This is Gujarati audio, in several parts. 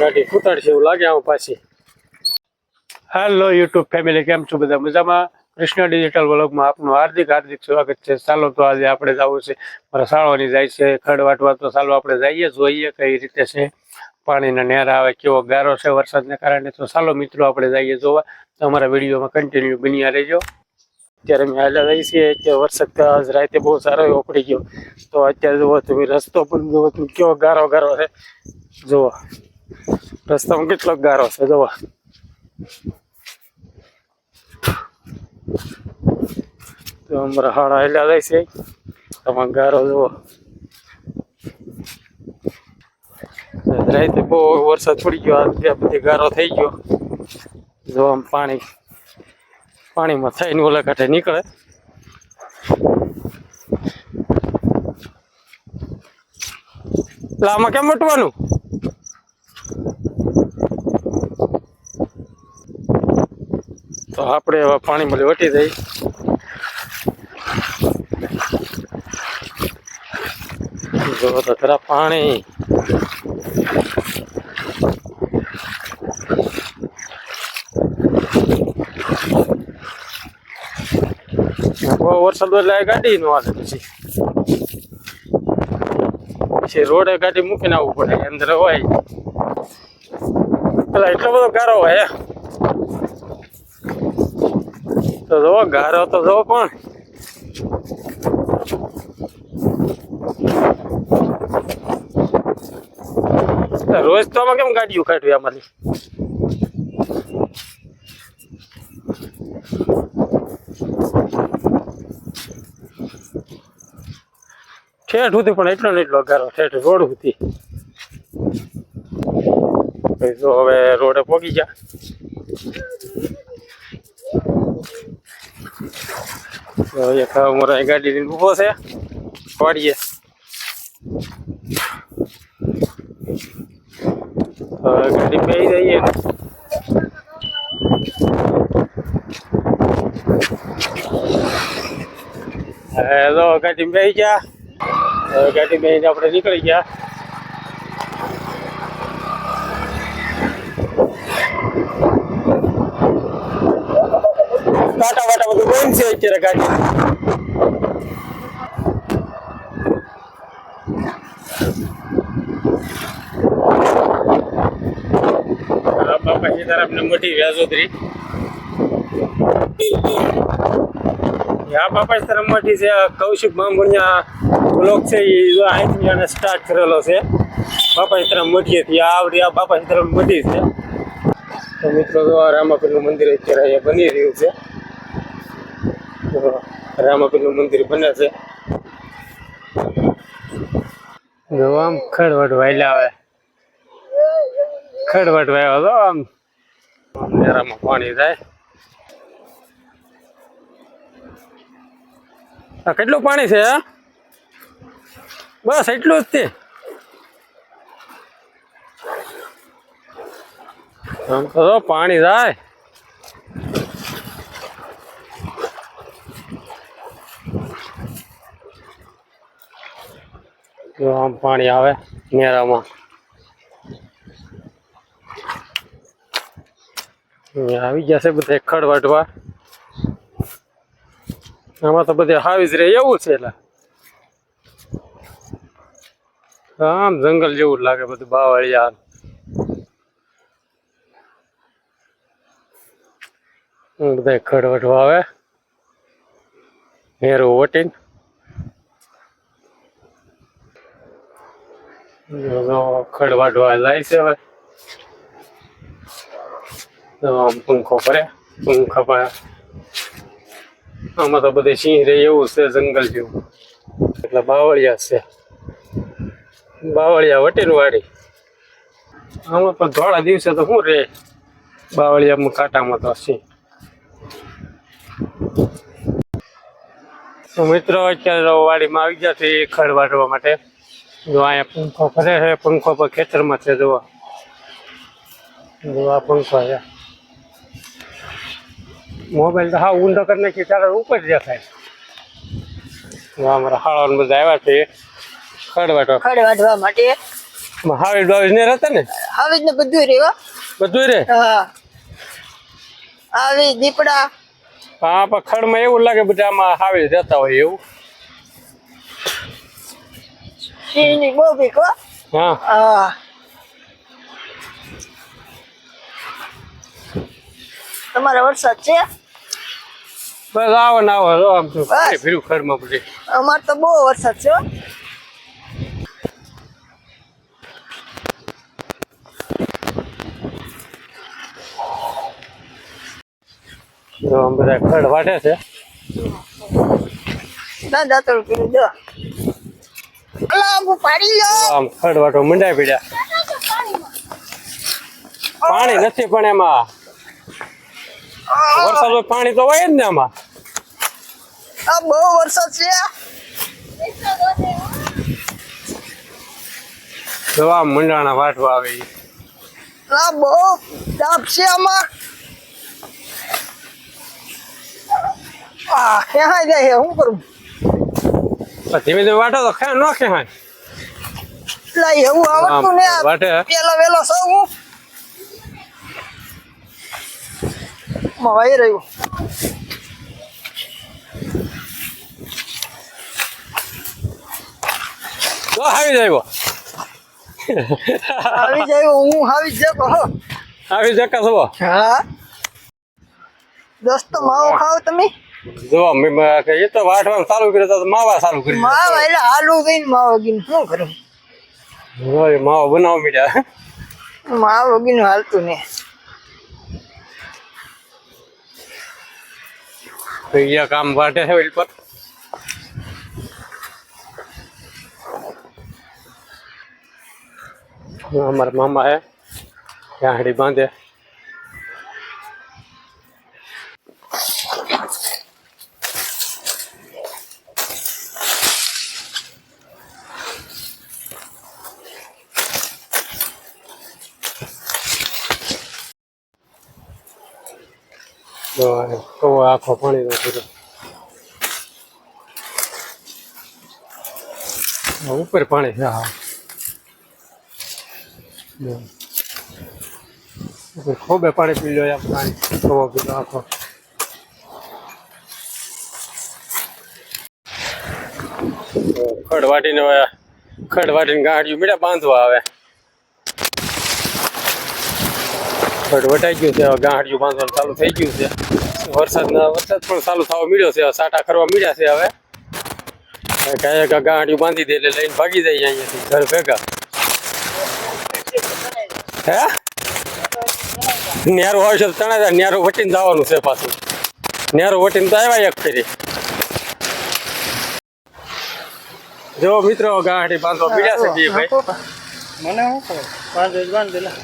ગાડી ફૂટાડશે એવું લાગે આમાં પાછી. હેલો યુટ્યુબ ફેમિલી કેમ છો બધા? મજામાં? કૃષ્ણ ડિજિટલ વ્લોગમાં આપનું હાર્દિક હાર્દિક સ્વાગત છે. ચાલો તો આજે આપણે જવું છે. મારા શાળાની જાય છે. ખડ વાટવા તો ચાલો આપણે જઈએ જોઈએ કઈ રીતે છે. પાણીના નેરા આવે, કેવો ગારો છે વરસાદને કારણે. તો ચાલો મિત્રો, આપણે જઈએ જોવા. તો અમારા વિડીયોમાં કન્ટિન્યુ બન્યા રહેજો. અત્યારે અમે હાલ્યા જઈએ છીએ. અત્યારે વરસાદ આજ રાતે બહુ સારો એવો પડી ગયો. તો અત્યારે જુઓ તમે રસ્તો પણ જુઓ કેવો ગારો ગારો છે. જુઓ રસ્તામાં કેટલો ગારો છે જવા તો અમારા હાડા હેલા જાય છે તમારે ગારો જુઓ રાતે બહુ વરસાદ પડી ગયો આ બધી ગારો થઈ ગયો જો આમ પાણી પાણીમાં થઈને ઓલા નીકળે એટલે આમાં કેમ વટવાનું તો આપણે હવે પાણીમાં વટી જઈ જો તો ખરા પાણી. બહુ વરસાદ એટલે ગાડી નો આવે પછી. પછી રોડે ગાડી મૂકીને આવવું પડે, અંદર હોય. પેલા એટલો બધો ગારો હોય હે. તો જો ગારો તો જો પણ રોજ તો આમાં કેમ ગાડીઓ કાઢવી આમાંથી? ઠેઠ સુધી પણ એટલો ને એટલો ગારો, ઠેઠ રોડ સુધી. જો હવે રોડે પોગી તો એક અમારો ગાડી લઈને ઊભો છે. હવે ગાડી બેસી જઈએ તો ગાડી બેસી ગયા. ગાડી બેસીને આપણે નીકળી ગયા. વાટા બધું બંધ છે અત્યારે ગાડી. આ બાપા સીતારામને મોટી વ્યાજોદરી આ બાપા સીતારામ મોટી છે. કૌશિક માંગુણિયા બ્લોક છે એ અહીંથી એને સ્ટાર્ટ કરેલો છે. બાપા સીતારામ મોટી આ આવડી આ બાપા સીતારામ મોટી છે. તો મિત્રો રામાપીરનું મંદિર અત્યારે અહીંયા બની રહ્યું છે. રામાપીરનું મંદિર બને છે. આમ ખડવડ વાયલા આવે. ખડવડ વાયો તો આમ નેરામાં પાણી થાય. આ કેટલું પાણી છે બસ એટલું જ તે. આમ તો પાણી જાય આમ પાણી આવે મેરામાં આવી ગયા છે બધા ખડ વાટવા આમાં તો બધે હાવી જ રહે, એવું છે એટલે. આમ જંગલ જેવું લાગે બધું બાવળિયા. બધા ખડ વાટવા આવે. હેરું વટીને. ખડ વાટવા જાય છે હવે. આમ પંખો ફરે પંખા પર આમાં તો બધે સિંહ રે એવું છે, જંગલ જેવું. એટલે બાવળિયા છે. બાવળિયા વટેલ વાડી. આમાં પણ ધોળા દિવસે તો શું રે? બાવળિયામાં કાંટામાં તો સિંહ. મિત્રો, અત્યારે વાડીમાં આવી ગયા છે ખડ વાઢવા માટે. જો અહીંયા પંખો ફરે છે પંખો પર ખેતરમાં છે જોવા જોવા પંખો છે. મોબાઈલ તો હા ઊંધો કરી નાખી ત્યારે ઉપર દેખાય. અમારા હાળાને બધા આવ્યા છે ખડ વાટવા માટે. હાવી બાવીસ ને રહેતા ને? આવી જ ને બધું રહ્યો બધું રે હા. આવી દીપડા. હા પણ ખડમાં એવું લાગે બધા આમાં હાવી જતા હોય એવું. સિંહની બહુ બીક Ya. હા હા તમારે વરસાદ છે? બસ આવો ને આવો આમ તો. ફીરું ખડમાં બધી. અમારે તો બહુ વરસાદ છે બધા ખડ વાટે છે. ના દાતળ પીડું લો આમ ખડવાટો મંડાઈ પડ્યા. પાણી નથી પણ એમાં. વરસાદ પાણી તો હોય જ ને આમાં. આ બહુ વરસાદ છે. જો મંડાણા વાટવા આવે. આ બહુ તાપ છે આમાં. ક્યાં જાય? શું કરું? ધીમે ધીમે વાટો તો ખે ન ખેહાય લા એવું આવડતું ને વાટે પેલો વેલો સૌ હું. મવાઈ રહ્યું. તો આવી જાય આવી જાય હું આવી જકો આવી જકા છો હા. દોસ્તો માવો ખાવ તમે? જો એ તો વાટવાનું ચાલુ કર્યું તો માવા ચાલુ કર્યું માવા એટલે હાલું ગઈને માવો ગઈ શું કરું. હવે માવો બનાવ મીડ્યા માવો ગીનું હાલતું ને અહીંયા કામ વાટે છે ઓલી પર. અમારા મામા હે ગાંડી બાંધે. કવો આખો પાણીનો પૂરો. આ ઉપર પાણી છે? હા. જો. પાણી પી લો આમ પાણી કવો પીલો આખો. ખડ વાટીને ખડ વાટીને ગાંઠિયું મીઠા બાંધવા આવે ખડ વટાઈ ગયું છે ગાંઠિયું બાંધવાનું ચાલુ થઈ ગયું છે. વરસાદના વરસાદ પણ ચાલુ થવા મળ્યો છે સાટા કરવા મળ્યા છે હવે. હવે કાંઈ કાંઈ ગાંઠિયું બાંધી દે એટલે લઈને ભાગી જાય અહીંયાથી ઘર ભેગા. હે? નેરો આવશે તો તણાઈ જાય નેરો વટીને જવાનું છે પાછું. નેરો વટીને તો આવ્યા એક ફેરી. જો મિત્રો ગાંઠી બાંધવા પીડ્યા છે ભાઈ. મને પાંચ જ બાંધ દેલા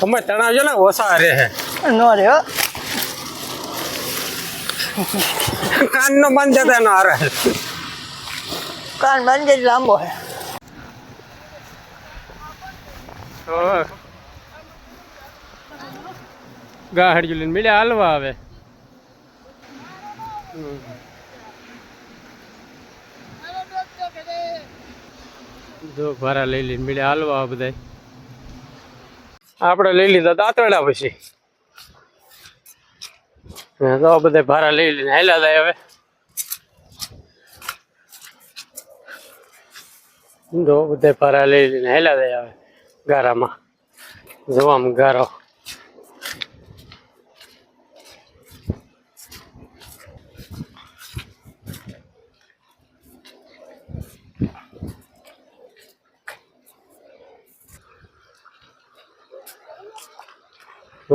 તમે તણાવજો ને ઓછા રહે હે નો રે હો. કાન નો બંધ જતા નો હારે કાન બંધ જ લાંબો હે ગાહડી લઈને મળ્યા હાલવા આવે. જો ભારા લઈ લઈને મળ્યા હાલવા આવે બધા આપણે લઈ લીધા દાંતરડા પછી. તો બધા ભારા લઈ લઈને હેલા થાય હવે. જો બધા ભારા લઈ લઈને હાલ્યા થાય હવે ગારામાં. જોવામાં ગારો.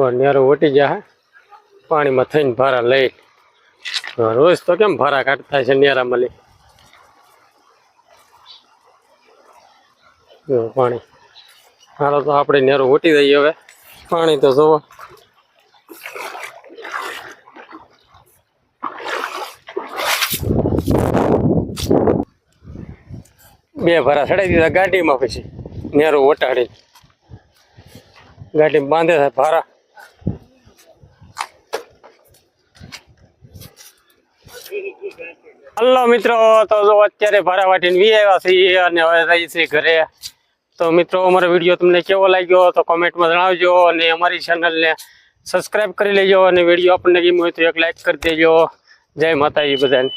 તો નેરો વટી જાય પાણીમાં થઈને ભારા લઈ. રોજ તો કેમ ભારા કાઢતા છે નેરામાં લઈ? પાણી. હાલો તો આપણે નેરો વટી દઈએ હવે. પાણી તો જોવો. બે ભરા ચડાવી દીધા ગાડીમાં પછી. નેરો વટાડી ગાડીમાં બાંધે છે ભારા. હલો મિત્રો, તો અત્યારે ભારા વાટીને વી આવ્યા છીએ અને હવે જઈએ છીએ ઘરે. તો મિત્રો, અમારો વીડિયો તમને કેવો લાગ્યો તો કોમેન્ટમાં જણાવજો અને અમારી ચેનલને સબસ્ક્રાઇબ કરી લેજો અને વીડિયો આપણને ગમ્યો હોય તો એક લાઈક કરી દેજો. જય માતાજી બધાને.